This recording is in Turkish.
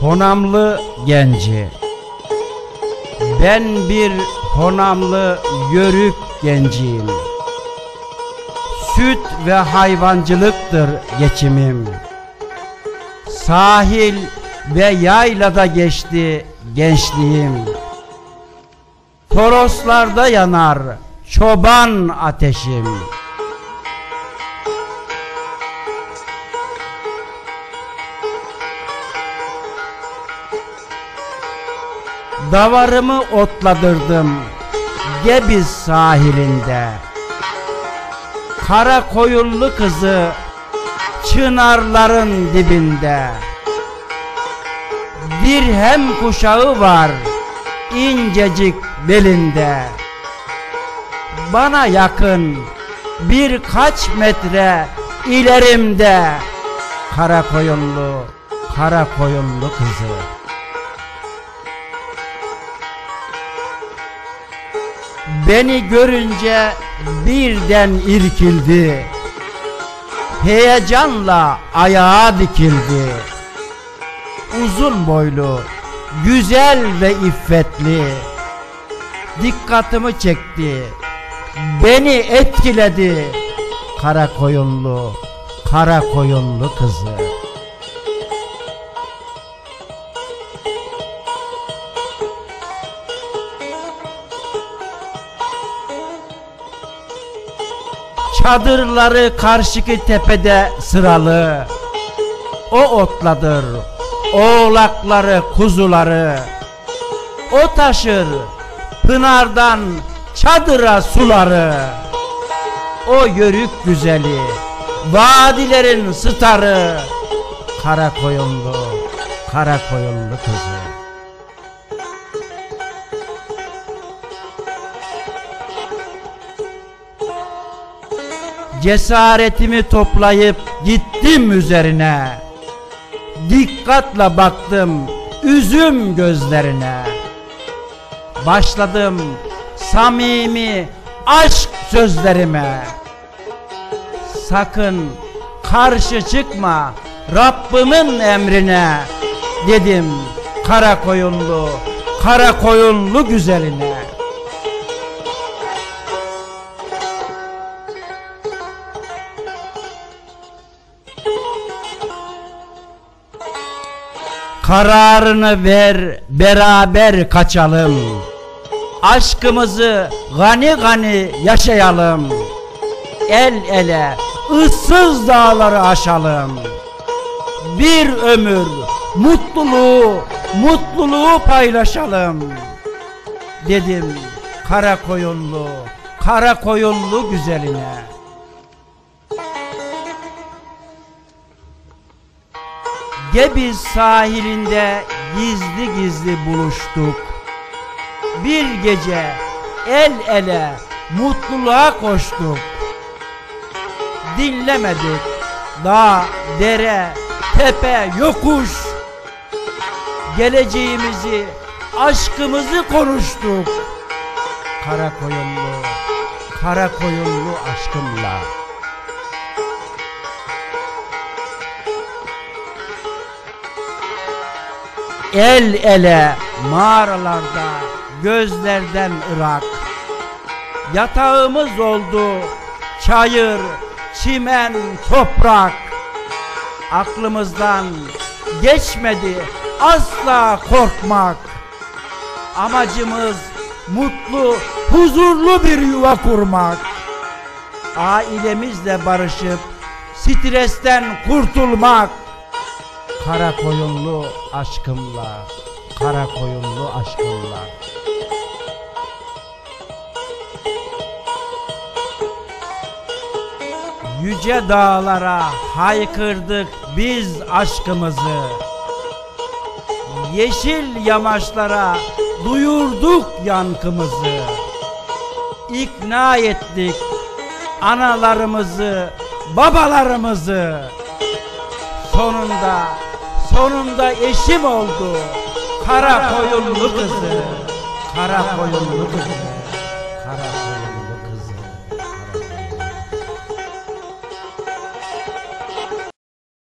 Honamlı genci. Ben bir Honamlı yörük genciyim. Süt ve hayvancılıktır geçimim. Sahil ve yaylada geçti gençliğim. Toroslarda yanar çoban ateşim Davarımı otladırdım. Gebiz sahilinde. Kara koyunlu kızı Çınarların dibinde. Dirhem kuşağı var incecik belinde. Bana yakın birkaç metre ilerimde. Kara koyunlu, kara koyunlu kızı Beni görünce birden irkildi. Heyecanla ayağa dikildi. Uzun boylu, güzel ve iffetli. Dikkatimi çekti. Beni etkiledi. Kara koyunlu, kara koyunlu kızı Çadırları karşıki tepede sıralı. O otladır Oğlakları kuzuları. O taşır Pınardan çadıra suları. O yörük güzeli Vadilerin starı. Kara koyunlu Kara koyunlu kızı Cesaretimi toplayıp gittim üzerine. Dikkatle baktım üzüm gözlerine. Başladım samimi aşk sözlerime. Sakın karşı çıkma Rabbimin emrine Dedim kara koyunlu, kara koyunlu güzeline Kararını ver beraber kaçalım. Aşkımızı gani gani yaşayalım. El ele ıssız dağları aşalım. Bir ömür mutluluğu mutluluğu paylaşalım. Dedim kara koyunlu kara koyunlu güzeline Gebiz sahilinde gizli gizli buluştuk. Bir gece el ele mutluluğa koştuk. Dinlemedik dağ, dere, tepe, yokuş. Geleceğimizi, aşkımızı konuştuk. Kara koyunlu, kara koyunlu aşkımla. El ele mağaralarda gözlerden ırak. Yatağımız oldu çayır, çimen, toprak. Aklımızdan geçmedi asla korkmak. Amacımız mutlu, huzurlu bir yuva kurmak. Ailemizle barışıp stresten kurtulmak Kara koyunlu aşkımla, kara koyunlu aşkımla. Yüce dağlara haykırdık biz aşkımızı. Yeşil yamaçlara duyurduk yankımızı. İkna ettik analarımızı, babalarımızı. Sonunda sonunda eşim oldu. Kara koyunlu kızı. Kara koyunlu kızı.